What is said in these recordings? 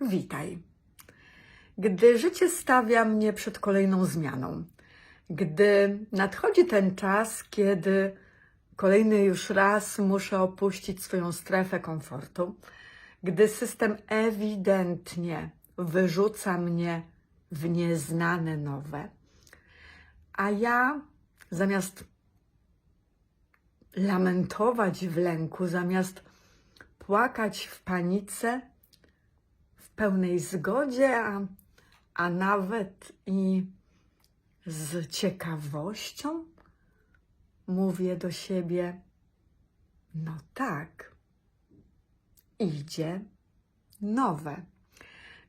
Witaj. Gdy życie stawia mnie przed kolejną zmianą, gdy nadchodzi ten czas, kiedy kolejny już raz muszę opuścić swoją strefę komfortu, gdy system ewidentnie wyrzuca mnie w nieznane nowe, a ja zamiast lamentować w lęku, zamiast płakać w panice, pełnej zgodzie, a, a nawet i z ciekawością mówię do siebie: No tak, idzie nowe.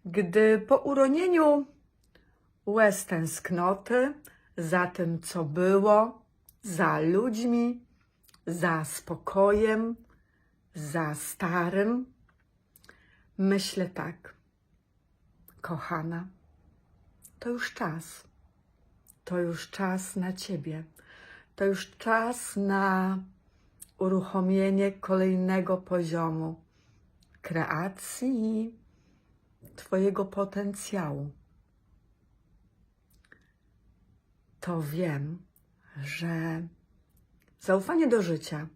Gdy po uronieniu łez tęsknoty za tym, co było, za ludźmi, za spokojem, za starym, myślę tak, kochana, to już czas. To już czas na Ciebie. To już czas na uruchomienie kolejnego poziomu kreacji Twojego potencjału. To wiem, że zaufanie do życia,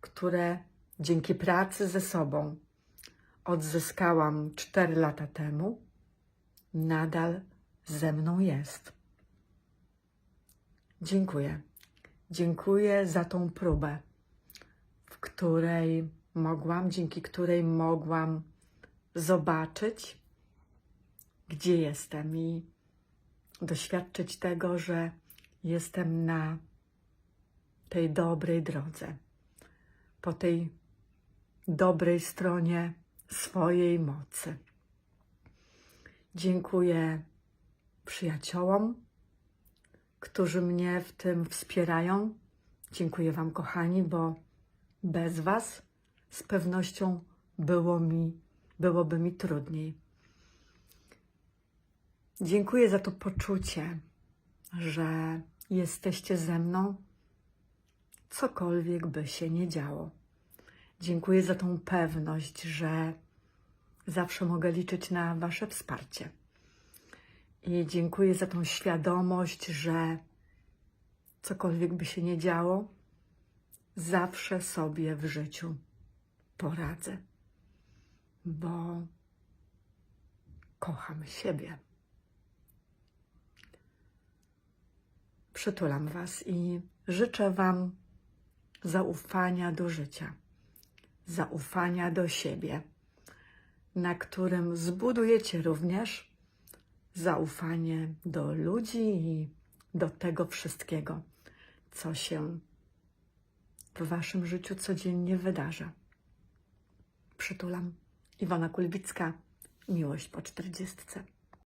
które dzięki pracy ze sobą odzyskałam 4 lata temu, nadal ze mną jest. Dziękuję. Dziękuję za tą próbę, w której mogłam, dzięki której mogłam zobaczyć, gdzie jestem i doświadczyć tego, że jestem na tej dobrej drodze, po tej dobrej stronie swojej mocy. Dziękuję przyjaciołom, którzy mnie w tym wspierają. Dziękuję Wam, kochani, bo bez Was z pewnością było mi, byłoby mi trudniej. Dziękuję za to poczucie, że jesteście ze mną, cokolwiek by się nie działo. Dziękuję za tą pewność, że zawsze mogę liczyć na Wasze wsparcie. I dziękuję za tą świadomość, że cokolwiek by się nie działo, zawsze sobie w życiu poradzę, bo kocham siebie. Przytulam Was i życzę Wam zaufania do życia, zaufania do siebie, na którym zbudujecie również zaufanie do ludzi i do tego wszystkiego, co się w Waszym życiu codziennie wydarza. Przytulam. Iwona Kulbicka, miłość po czterdziestce.